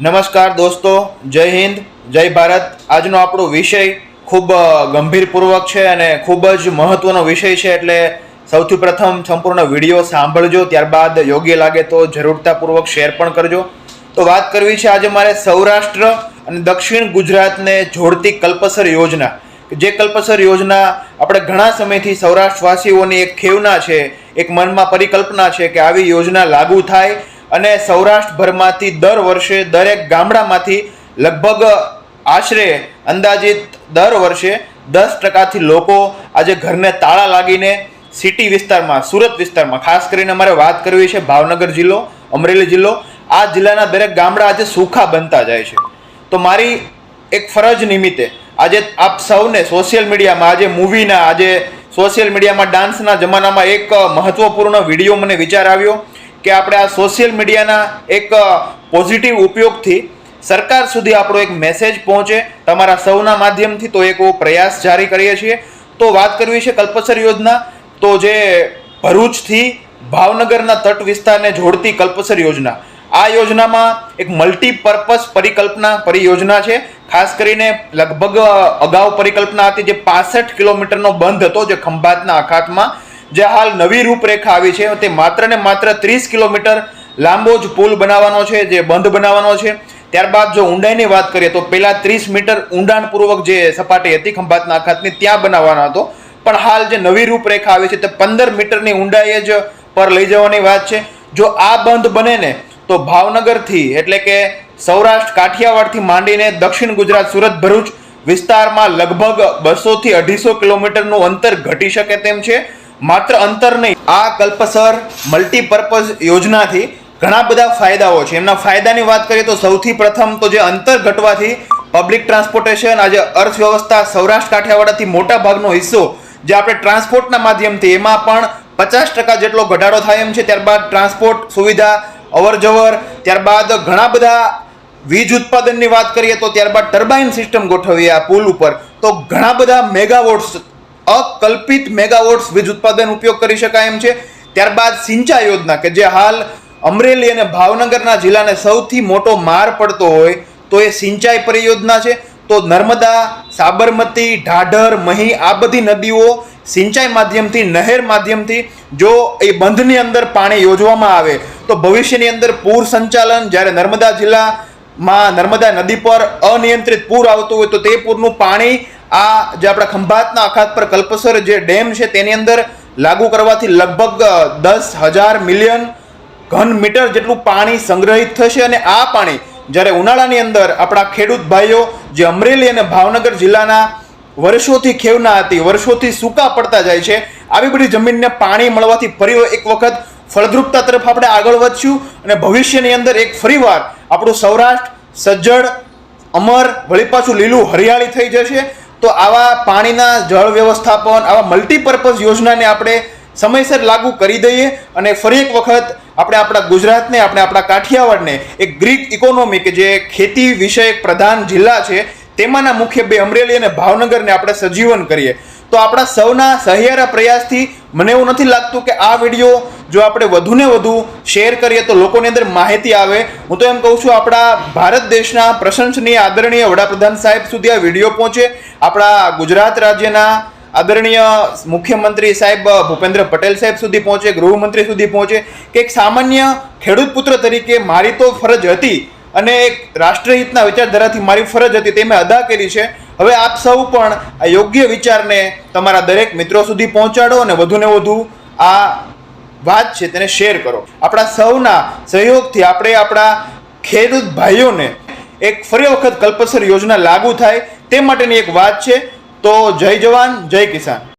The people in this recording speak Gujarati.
નમસ્કાર દોસ્તો, જય હિન્દ, જય ભારત. આજનો આપણો વિષય ખૂબ ગંભીરપૂર્વક છે અને ખૂબ જ મહત્વનો વિષય છે એટલે સૌથી પ્રથમ સંપૂર્ણ વીડિયો સાંભળજો, ત્યારબાદ યોગ્ય લાગે તો જરૂરતાપૂર્વક શેર પણ કરજો. તો વાત કરવી છે આજે મારે સૌરાષ્ટ્ર અને દક્ષિણ ગુજરાતને જોડતી કલ્પસર યોજના. જે કલ્પસર યોજના આપણે ઘણા સમયથી સૌરાષ્ટ્રવાસીઓની એક ખેવના છે, એક મનમાં પરિકલ્પના છે કે આવી યોજના લાગુ થાય અને સૌરાષ્ટ્રભરમાંથી દર વર્ષે દરેક ગામડામાંથી લગભગ આશરે અંદાજિત દર વર્ષે દસ ટકાથી લોકો આજે ઘરને તાળા લાગીને સિટી વિસ્તારમાં, સુરત વિસ્તારમાં, ખાસ કરીને અમારે વાત કરવી છે ભાવનગર જિલ્લો, અમરેલી જિલ્લો, આ જિલ્લાના દરેક ગામડા આજે સુખા બનતા જાય છે. તો મારી એક ફરજ નિમિત્તે આજે આપ સૌને સોશિયલ મીડિયામાં, આજે મૂવીના, આજે સોશિયલ મીડિયામાં, ડાન્સના જમાનામાં એક મહત્ત્વપૂર્ણ વીડિયો મને વિચાર આવ્યો. કે આપણે આ સોશિયલ મીડિયાના એક પોઝિટિવ ઉપયોગથી સરકાર સુધી આપણો એક મેસેજ પહોંચે, તમારા સૌના માધ્યમથી તો એક પ્રયાસ જારી કરીએ છીએ. તો વાત કરવી છે કલ્પસર યોજના, તો જે ભરૂચથી ભાવનગરના તટ વિસ્તારને જોડતી કલ્પસર યોજના. આ યોજનામાં એક મલ્ટીપર્પઝ પરિકલ્પના પરિયોજના છે. ખાસ કરીને લગભગ અગાઉ પરિકલ્પના હતી જે પાસઠ કિલોમીટરનો બંધ હતો જે ખંભાતના અખાતમાં જે હાલ નવી રૂપરેખા આવી છે તે માત્ર ને માત્ર ત્રીસ કિલોમીટર લાંબો જ પુલ બનાવવાનો છે, જે બંધ બનાવવાનો છે. ત્યારબાદ જો ઊંડાઈની વાત કરીએ તો પહેલાં ત્રીસ મીટર ઊંડાણપૂર્વક જે સપાટી હતી ખંભાતના અખાતની ત્યાં બનાવવાનો હતો. પણ હાલ જે નવી રૂપરેખા આવી છે તે પંદર મીટરની ઊંડાઈએ જ પર લઈ જવાની વાત છે. જો આ બંધ બને ને તો ભાવનગરથી એટલે કે સૌરાષ્ટ્ર કાઠિયાવાડથી માંડીને દક્ષિણ ગુજરાત, સુરત, ભરૂચ વિસ્તારમાં લગભગ બસોથી અઢીસો કિલોમીટરનું અંતર ઘટી શકે તેમ છે. માત્ર અંતર નહીં, આ કલ્પસર મલ્ટીપર્પઝ યોજનાથી ઘણા બધા ફાયદાઓ છે. એમના ફાયદાની વાત કરીએ તો સૌથી પ્રથમ તો જે અંતર ઘટવાથી પબ્લિક ટ્રાન્સપોર્ટેશન આજે અર્થવ્યવસ્થા સૌરાષ્ટ્ર કાઠિયાવાડથી મોટા ભાગનો હિસ્સો જે આપણે ટ્રાન્સપોર્ટના માધ્યમથી, એમાં પણ પચાસ ટકા જેટલો ઘટાડો થાય એમ છે. ત્યારબાદ ટ્રાન્સપોર્ટ સુવિધા અવર જવર ત્યારબાદ ઘણા બધા વીજ ઉત્પાદનની વાત કરીએ તો ત્યારબાદ ટર્બાઇન સિસ્ટમ ગોઠવીએ આ પુલ ઉપર. તો ઘણા બધા મેગાવોટ્સ અકલ્પિત મેગાવોટ્સ વીજ ઉત્પાદન ઉપયોગ કરી શકાય એમ છે. ત્યારબાદ સિંચાઈ યોજના, કે જે હાલ અમરેલી અને ભાવનગરના જિલ્લાને સૌથી મોટો માર પડતો હોય, તો એ સિંચાઈ પરિયોજના છે. તો નર્મદા, સાબરમતી, ઢાઢર, મહી, આ બધી નદીઓ સિંચાઈ માધ્યમથી, નહેર માધ્યમથી જો એ બંધની અંદર પાણી યોજવામાં આવે, તો ભવિષ્યની અંદર પૂર સંચાલન જ્યારે નર્મદા જિલ્લામાં નર્મદા નદી પર અનિયંત્રિત પૂર આવતું હોય, તો તે પૂરનું પાણી આ જે આપણા ખંભાતના અખાત પર કલ્પસર જે ડેમ છે, તેની અંદર લાગુ કરવાથી લગભગ દસ હજાર મિલિયન ઘન મીટર જેટલું પાણી સંગ્રહિત થશે અને આ પાણી જ્યારે ઉનાળાની અંદર આપણા ખેડૂત ભાઈઓ જે અમરેલી અને ભાવનગર જિલ્લાના વર્ષોથી ખેવના હતી, વર્ષોથી સૂકા પડતા જાય છે, આવી બધી જમીનને પાણી મળવાથી ફરી એક વખત ફળદ્રુપતા તરફ આપણે આગળ વધશું અને ભવિષ્યની અંદર એક ફરીવાર આપણું સૌરાષ્ટ્ર, સજ્જડ, અમર, વળી પાછું લીલું, હરિયાળી થઈ જશે. તો આવા પાણીના જળ વ્યવસ્થાપન, આવા મલ્ટીપર્પઝ યોજનાને આપણે સમયસર લાગુ કરી દઈએ અને ફરી એક વખત આપણે આપણા ગુજરાતને, આપણે આપણા કાઠિયાવાડને એક ગ્રીક ઇકોનોમી કે જે ખેતી વિષયક પ્રધાન જિલ્લા છે, તેમાંના મુખ્ય બે અમરેલી અને ભાવનગરને આપણે સજીવન કરીએ. તો આપણા સૌના સહિયારા પ્રયાસથી મને એવું નથી લાગતું કે આ વીડિયો જો આપણે વધુને વધુ શેર કરીએ તો લોકોની અંદર માહિતી આવે. હું તો એમ કહું છું, આપણા ભારત દેશના પ્રશંસનીય આદરણીય વડાપ્રધાન સાહેબ સુધી આ વીડિયો પહોંચે. આપણા ગુજરાત રાજ્યના આદરણીય મુખ્યમંત્રી સાહેબ ભૂપેન્દ્ર પટેલ સાહેબ સુધી પહોંચે, ગૃહમંત્રી સુધી પહોંચે. કે એક સામાન્ય ખેડૂત પુત્ર તરીકે મારી તો ફરજ હતી અને એક રાષ્ટ્રહિતના વિચારધારાથી મારી ફરજ હતી તે મેં અદા કરી છે. હવે આપ સૌ પણ આ યોગ્ય વિચારને તમારા દરેક મિત્રો સુધી પહોંચાડો અને વધુને વધુ આ વાત છે તેને શેર કરો. આપણા સૌના સહયોગથી આપણે આપણા ખેડૂત ભાઈઓને એક ફરી વખત કલ્પસર યોજના લાગુ થાય તે માટેની એક વાત છે. તો જય જવાન, જય કિસાન.